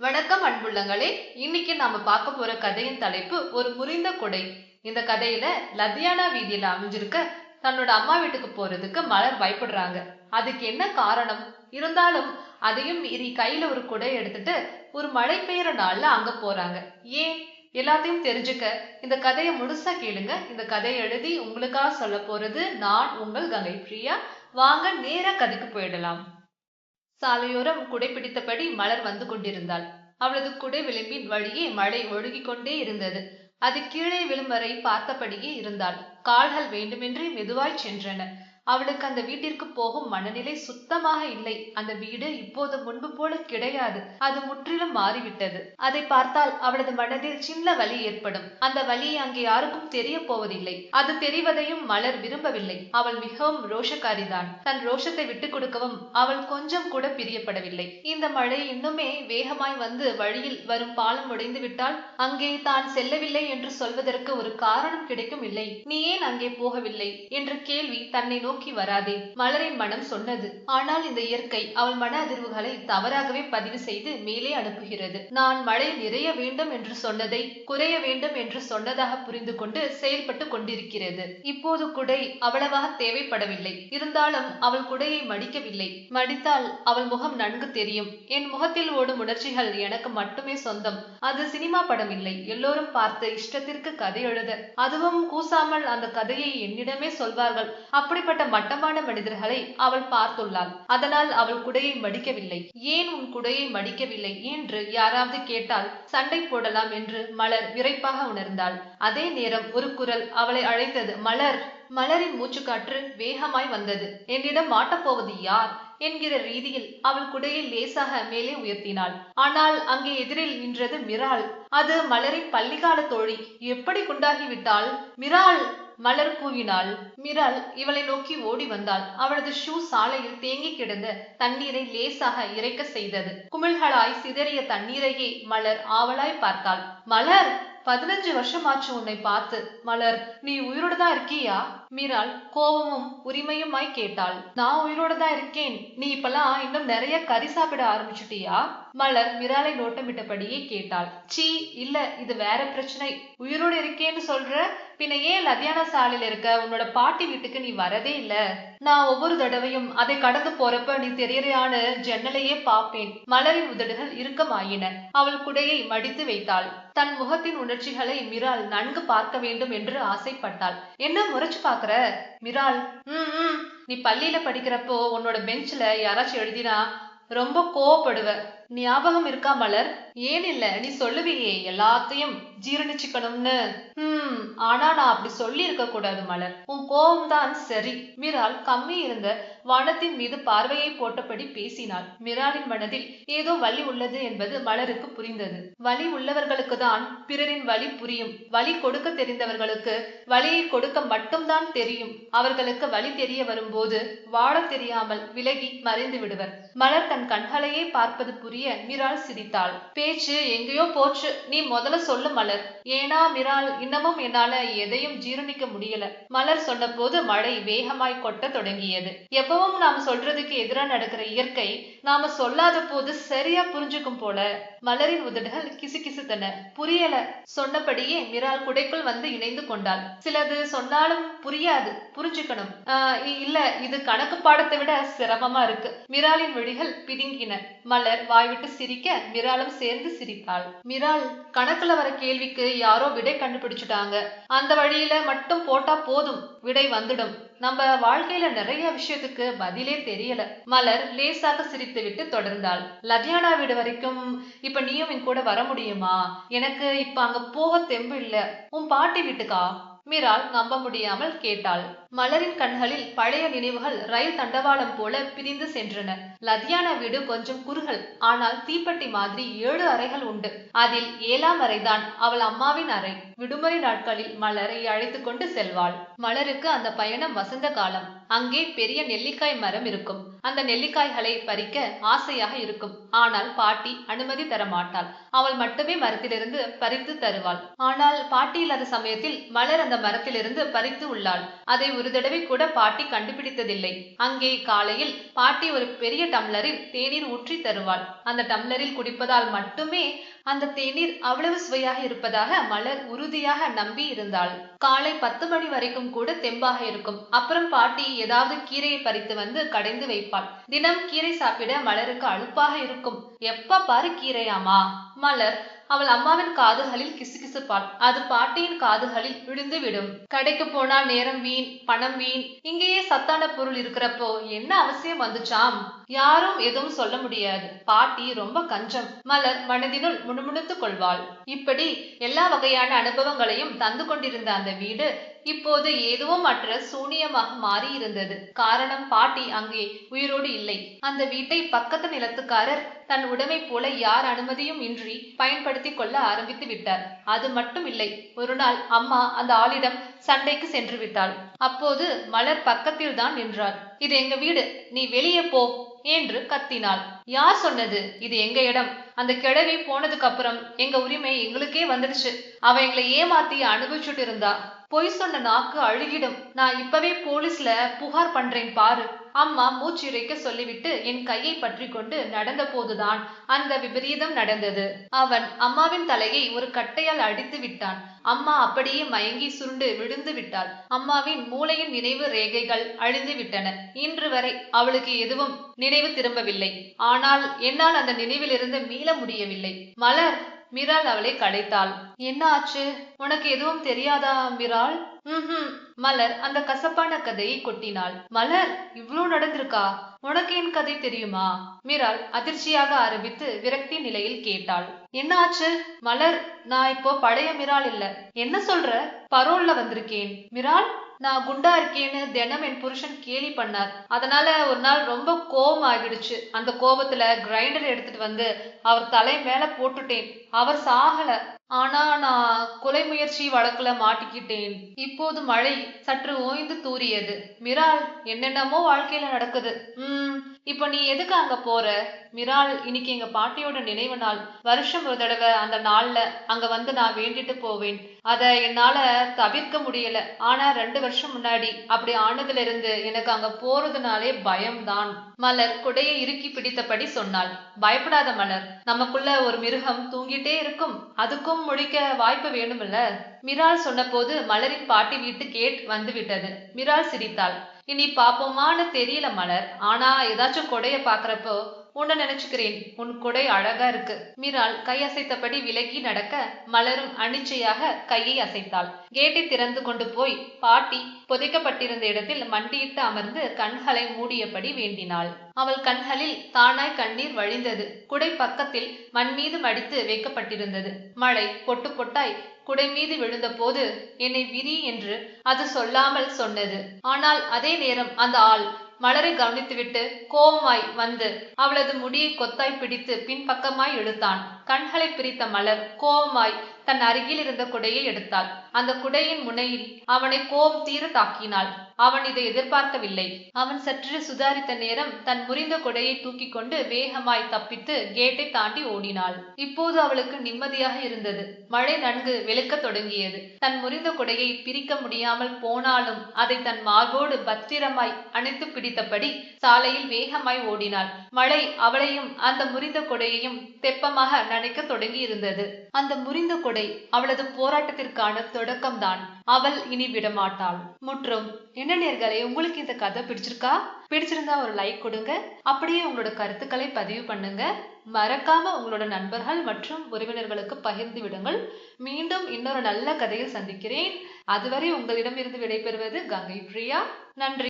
வணக்கம் அன்புள்ளங்களே இன்னைக்கு நாம பார்க்க போற கதையின் தலைப்பு ஒரு முறிந்த கொடை. இந்த கதையில லத்தியானா வீதியில அமைஞ்சிருக்க தன்னோட அம்மா வீட்டுக்கு போறதுக்கு மலர் பயப்படுறாங்க. அதுக்கு என்ன காரணம்? இருந்தாலும் அதையும் மீறி கையில ஒரு குடை எடுத்துட்டு ஒரு மழை பெய்யற நாள்ல அங்க போறாங்க. ஏன்? எல்லாத்தையும் தெரிஞ்சுக்க. இந்த கதையை முழுசா கேளுங்க. இந்த கதையை எழுதி உங்களுக்காக சொல்ல போறது நான் உங்கள் கங்கை பிரியா வாங்க நேர கதைக்கு போயிடலாம். சாலையோரம் குடை பிடித்தபடி மலர் வந்து கொண்டிருந்தாள். அவளது குடை விளிம்பின் வழியே மழை ஒழுகிக் கொண்டே இருந்தது. அது கீழே விழும் வரை பார்த்தபடியே இருந்தாள். கால்கள் வேண்டுமென்றே மெதுவாய் சென்றன. அவளுக்கு அந்த வீட்டிற்கு போகும் மனநிலை சுத்தமாக இல்லை. அந்த வீடு இப்போது முன்பு போல கிடையாது. அது முற்றிலும் மாறிவிட்டது. அதை பார்த்தால் அவளது மனதில் சின்ன வலி ஏற்படும். அந்த வலி அங்கே யாருக்கும் தெரிய போவதில்லை. அது தெரிவதையும் மலர் விரும்பவில்லை. அவள் மிகவும் ரோஷக்காரிதான். தன் ரோஷத்தை விட்டுக் கொடுக்கவும் அவள் கொஞ்சம் கூட பிரியப்படவில்லை. இந்த மழை இன்னுமே வேகமாய் வந்து வழியில் வரும் பாலம் உடைந்து விட்டால் அங்கே தான் செல்லவில்லை என்று சொல்வதற்கு ஒரு காரணம் கிடைக்கும் இல்லை. நீ ஏன் அங்கே போகவில்லை? என்ற கேள்வி தன்னை நோக்கி வராதே. மலரின் மனம் சொன்னது. ஆனால் இந்த இயற்கை அவள் மன அதிர்வுகளை தவறாகவே பதிவு செய்து மேலே அனுப்புகிறது. நான் மழை நிறைய வேண்டும் என்று சொன்னதை குறைய வேண்டும் என்று சொன்னதாக புரிந்து கொண்டு செயல்பட்டு கொண்டிருக்கிறது. இப்போது குடை அவ்வளவாக தேவைப்படவில்லை. இருந்தாலும் அவள் குடையை மடிக்கவில்லை. மடித்தால் அவள் முகம் நன்கு தெரியும். என் முகத்தில் ஓடும் உணர்ச்சிகள் எனக்கு மட்டுமே சொந்தம். அது சினிமா படம் இல்லை. எல்லோரும் பார்த்து இஷ்டத்திற்கு கதை எழுத. அதுவும் கூசாமல் அந்த கதையை என்னிடமே சொல்வார்கள். அப்படிப்பட்ட அப்படிப்பட்ட மட்டமான மனிதர்களை அவள் பார்த்துள்ளாள். அதனால் அவள் குடையை மடிக்கவில்லை. ஏன் உன் குடையை மடிக்கவில்லை? என்று யாராவது கேட்டால் சண்டை போடலாம் என்று மலர் விரைப்பாக உணர்ந்தாள். அதே நேரம் ஒரு குரல் அவளை அழைத்தது மலர் மலரின் மூச்சுக்காற்று வேகமாய் வந்தது. என்னிடம் மாட்டப்போவது யார்? என்கிற ரீதியில் அவள் குடையை லேசாக மேலே உயர்த்தினாள். ஆனால் அங்கே எதிரில் நின்றது மிரால். அது மலரின் பள்ளிக்கால தோழி. எப்படி குண்டாகிவிட்டால் மிரால் மலர் கூவினாள். மிரால் இவளை நோக்கி ஓடி வந்தாள். அவளது ஷூ சாலையில் தேங்கி கிடந்த தண்ணீரை லேசாக இறைக்க செய்தது. குமிழ்களாய் சிதறிய தண்ணீரையே மலர் ஆவலாய் பார்த்தாள். மலர்! பதினஞ்சு வருஷம் ஆச்சு உன்னை பார்த்து. மலர் நீ உயிரோட தான் இருக்கியா? மீரால் கோபமும் உரிமையுமாய் கேட்டாள். நான் உயிரோட தான் இருக்கேன். நீ இப்பெல்லாம் இன்னும் நிறைய கறி சாப்பிட ஆரம்பிச்சுட்டியா? மலர் மிராலை நோட்டமிட்டபடியே கேட்டாள். சீ இல்ல இது வேற பிரச்சனை. உயிரோடு இருக்கேன்னு சொல்ற? பின்ன ஏன் லத்தியான சாலையில இருக்க? உன்னோட பாட்டி வீட்டுக்கு நீ வரதே இல்ல. நான் ஒவ்வொரு தடவையும் அதை கடந்து போறப்ப நீ தெரியறையான ஜன்னலையே பார்ப்பேன். மலரின் உதடுகள் இறுக்கமாயின. அவள் குடையை மடித்து வைத்தாள். தன் முகத்தின் உணர்ச்சிகளை மிரால் நன்கு பார்க்க வேண்டும் என்று ஆசைப்பட்டாள். என்ன முறைச்சு பாக்குற மிரால் உம் உம் நீ பள்ளியில படிக்கிறப்போ உன்னோட பெஞ்ச்ல யாராச்சும் எழுதினா ரொம்ப கோவப்படுவ. ஞாபகம் இருக்கா மலர்? ஏன் இல்ல? நீ சொல்லுவியே எல்லாத்தையும் ஜீரணிச்சுக்கணும்னு. ஹம் ஆனா நான் அப்படி சொல்லி இருக்க கூடாது மலர். உன் கோபம் தான் சரி. மிரால் கம்மி இருந்த வானத்தின் மீது பார்வையை போட்டபடி பேசினாள். மிராலின் மனதில் ஏதோ வலி உள்ளது என்பது மலருக்கு புரிந்தது. வலி உள்ளவர்களுக்கு தான் பிறரின் வலி புரியும். வலி கொடுக்க தெரிந்தவர்களுக்கு வலியை கொடுக்க மட்டும்தான் தெரியும். அவர்களுக்கு வலி தெரிய வரும்போது வாழ தெரியாமல் விலகி மறைந்து விடுவர். மலர் தன் கண்களையே பார்ப்பது புரிய மிரால் சிரித்தாள். பேச்சு எங்கேயோ போச்சு. நீ முதல்ல சொல்லு மலர். ஏனா மிரால் இன்னமும் என்னால எதையும் ஜீரணிக்க முடியல. மலர் சொன்னபோது மழை வேகமாய் கொட்ட தொடங்கியது. எப்பவும் நாம் சொல்றதுக்கு எதிரா நடக்கிற இயற்கை நாம சொல்லாத போது சரியா புரிஞ்சுக்கும் போல மலரின் உதடுகள் கிசு கிசுத்தன புரியல. சொன்னபடியே மிரால் குடைக்குள் வந்து இணைந்து கொண்டாள். சிலது சொன்னாலும் புரியாது. புரிஞ்சுக்கணும். ஆஹ் இல்ல இது கணக்கு பாடத்தை விட சிரமமா இருக்கு. மிராலின் விழிகள் பிதுங்கின. மலர் வாய்விட்டு சிரிக்க மிராலும் சேர்ந்து சிரித்தாள் மிரால் கணக்குல வர கேள்விக்கு யாரோ விடை கண்டுபிடிச்சிட்டாங்க. அந்த வழியில மட்டும் போட்டா போதும். விடை வந்துடும். நம்ம வாழ்க்கையில நிறைய விஷயத்துக்கு பதிலே தெரியல. மலர் லேசாக சிரித்து விட்டு தொடர்ந்தாள். லதியானா வீடு வரைக்கும் இப்ப நீயும் என் கூட வர முடியுமா? எனக்கு இப்ப அங்க போக தெம்பு இல்ல. உன் பாட்டி வீட்டுக்கா? மீரால் நம்ப முடியாமல் கேட்டாள். மலரின் கண்களில் பழைய நினைவுகள் ரயில் தண்டவாளம் போல பிரிந்து சென்றன. லத்யானா வீடு கொஞ்சம் குறுகல். ஆனால் தீப்பெட்டி மாதிரி ஏழு அறைகள் உண்டு. அதில் ஏழாம் அறைதான் அவள் அம்மாவின் அறை. விடுமுறை நாட்களில் மலரை அழைத்து கொண்டு செல்வாள். மலருக்கு அந்த பயணம் வசந்த காலம். அங்கே பெரிய நெல்லிக்காய் மரம் இருக்கும். அந்த நெல்லிக்காய்களை பறிக்க ஆசையாக இருக்கும். ஆனால் பாட்டி அனுமதி தர மாட்டாள் அவள் மட்டுமே மரத்திலிருந்து பறித்து தருவாள். ஆனால் பாட்டி இல்லாத சமயத்தில் மலர் அந்த மரத்திலிருந்து பறித்து உள்ளாள். அதை ஒரு தடவை கூட பாட்டி கண்டுபிடித்ததில்லை. அங்கே காலையில் பாட்டி ஒரு பெரிய டம்ளரில் தேநீர் ஊற்றி தருவாள். அந்த டம்ளரில் குடிப்பதால் மட்டுமே அந்த தேநீர் அவ்வளவு சுவையாக இருப்பதாக மலர் உறுதியாக நம்பி இருந்தாள். காலை பத்து மணி வரைக்கும் கூட தெம்பாக இருக்கும். அப்புறம் பாட்டி ஏதாவது கீரையை பறித்து வந்து கடைந்து வைப்பாள். தினம் கீரை சாப்பிட மலருக்கு அழுப்பாக இருக்கும். எப்ப பாரு கீரையாமா? மலர் அவள் அம்மாவின் காதுகளில் கிசுகிசுப்பாள் அது பாட்டியின் காதுகளில் விழுந்து விடும் கடைக்கு போனால் நேரம் வீண் பணம் வீண். இங்கேயே சத்தான பொருள் இருக்கிறப்போ என்ன அவசியம் வந்துச்சாம்? யாரும் எதுவும் சொல்ல முடியாது. பாட்டி ரொம்ப கஞ்சம். மலர் மனதினுள் முணுமுணுத்துக் கொள்வாள். இப்படி எல்லா வகையான அனுபவங்களையும் தந்து கொண்டிருந்த அந்த வீடு இப்போது எதுவும் அற்ற சூனியமாக மாறி இருந்தது காரணம் பாட்டி அங்கே உயிரோடு இல்லை. அந்த வீட்டை பக்கத்து நிலத்துக்காரர் தன் உடைமை போல யார் அனுமதியும் இன்றி பயன்படுத்தி கொள்ள ஆரம்பித்து விட்டார். அது மட்டும் இல்லை ஒரு நாள் அம்மா அந்த ஆளிடம் சண்டைக்கு சென்று விட்டாள். அப்போது மலர் பக்கத்தில் தான் நின்றாள் இது எங்க வீடு நீ வெளியே போ என்று கத்தினாள். யார் சொன்னது? இது எங்க இடம்? அந்த கிழவி போனதுக்கு அப்புறம் எங்க உரிமை எங்களுக்கே வந்துடுச்சு. அவ எங்களை ஏமாத்தி அனுபவிச்சுட்டு இருந்தா பொய் சொன்ன நாக்கு அழுகிடும். நான் இப்பவே போலீஸ்ல புகார் பண்றேன் பாரு. அம்மா மூச்சுரைக்க சொல்லிவிட்டு என் கையை பற்றி கொண்டு நடந்த போதுதான் அந்த விபரீதம் நடந்தது. அவன் அம்மாவின் தலையை ஒரு கட்டையால் அடித்து விட்டான். அம்மா அப்படியே மயங்கி சுருண்டு விழுந்து விட்டாள். அம்மாவின் மூளையின் நினைவு ரேகைகள் அழிந்து விட்டன. இன்று வரை அவளுக்கு எதுவும் நினைவு திரும்பவில்லை. ஆனால் என்னால் அந்த நினைவிலிருந்து மீள முடியவில்லை. மலர் மிரால் அவளை கடைத்தாள். என்ன ஆச்சு? உனக்கு எதுவும் தெரியாதா மிரால்? ம்ஹும். மலர் அந்த கசப்பான கதையை கொட்டினாள். மலர் இவ்ளோ நடந்திருக்கா? உனக்கு என் கதை தெரியுமா? மிரால் அதிர்ச்சியாக ஆரம்பித்து விரக்தி நிலையில் கேட்டாள். என்ன ஆச்சு? மலர் நான் இப்போ பழைய மிரால் இல்ல. என்ன சொல்ற? பரோல்ல வந்திருக்கேன். மிரால் நான் குண்டா இருக்கேன்னு தினம் என் புருஷன் கேலி பண்ணார். அதனால ஒரு நாள் ரொம்ப கோபம் ஆகிடுச்சு. அந்த கோபத்துல கிரைண்டர் எடுத்துட்டு வந்து அவர் தலை மேல போட்டுட்டேன். அவர் சாகல. ஆனா நான் கொலை முயற்சி வழக்குல மாட்டிக்கிட்டேன். இப்போது மழை சற்று ஓய்ந்து தூறியது. மிரால் என்னென்னமோ வாழ்க்கையில நடக்குது. உம் இப்ப நீ எதுக்கு அங்க போற? மிரால் இன்னைக்கு எங்க பாட்டியோட நினைவு நாள். வருஷம் ஒரு தடவை அந்த நாள்ல அங்க வந்து நான் வேண்டிட்டு போவேன். அத என்னால தவிர்க்க முடியல. ஆனா ரெண்டு வருஷம் முன்னாடி அப்படி ஆனதுல இருந்து எனக்கு அங்க போறதுனாலே பயம்தான். மலர் குடையை இறுக்கி பிடித்தபடி சொன்னாள். பயப்படாத மலர் நமக்குள்ள ஒரு மிருகம் தூங்கிட்டே இருக்கும். அதுக்கும் முடிக்க வாய்ப்பு வேணுமில்ல. மிரால் சொன்னபோது மலரின் பாட்டி வீட்டு கேட் வந்து விட்டது. மிரால் சிரித்தாள். இனி பாப்போமான்னு தெரியல மலர். ஆனா ஏதாச்சும் கொடைய பாக்குறப்போ உன்னை நினைச்சுக்கிறேன். உன் கொடை அழகா இருக்கு. மீராள் கை அசைத்தபடி விலகி நடக்க மலரும் அனிச்சையாக கையை அசைத்தாள். கேட்டை திறந்து கொண்டு போய் பாட்டி புதைக்கப்பட்டிருந்த இடத்தில் மண்டியிட்டு அமர்ந்து கண்களை மூடியபடி வேண்டினாள். அவள் கண்களில் தானாய் கண்ணீர் வழிந்தது. குடை பக்கத்தில் மண் மீது மடித்து வைக்கப்பட்டிருந்தது. மழை பொட்டு பொட்டாய் குடை மீது விழுந்த போது என்னை விரி என்று அது சொல்லாமல் சொன்னது. ஆனால் அதே நேரம் அந்த ஆள் மலரை கவனித்துவிட்டு கோபமாய் வந்து அவளது முடியை கொத்தாய் பிடித்து பின்பக்கமாய் இழுத்தான். கண்களை பிரித்த மலர் கோபமாய் தன் அருகில் இருந்த குடையை எடுத்தாள். அந்த குடையின் முனையில் அவனை கோபம் தீர தாக்கினாள். அவன் இதை எதிர்பார்க்கவில்லை. அவன் சற்று சுதாரித்த நேரம் தன் முறிந்த குடையை தூக்கி கொண்டு வேகமாய் தப்பித்து கேட்டை தாண்டி ஓடினாள். இப்போது அவளுக்கு நிம்மதியாக இருந்தது. மழை நன்கு வெளுக்க தொடங்கியது. தன் முறிந்த குடையை பிரிக்க முடியாமல் போனாலும் அதை தன் மார்போடு பத்திரமாய் அணைத்து பிடித்தபடி சாலையில் வேகமாய் ஓடினாள். மழை அவளையும் அந்த முறிந்த கொடையையும் தெப்பமாக நனைக்க தொடங்கி இருந்தது அந்த முறிந்த கொடை அவளது போராட்டத்திற்கான தொடக்கம்தான். அவள் இனி விடமாட்டாள். முற்றும் என்ன நேர்களை உங்களுக்கு இந்த கதை பிடிச்சிருக்கா? பிடிச்சிருந்தா ஒரு லைக் கொடுங்க. அப்படியே உங்களோட கருத்துக்களை பதிவு பண்ணுங்க. மறக்காம உங்களோட நண்பர்கள் மற்றும் உறவினர்களுக்கு பகிர்ந்து விடுங்கள். மீண்டும் இன்னொரு நல்ல கதையில் சந்திக்கிறேன். அதுவரை உங்களிடமிருந்து விடைபெறுவது கங்கை பிரியா. நன்றி.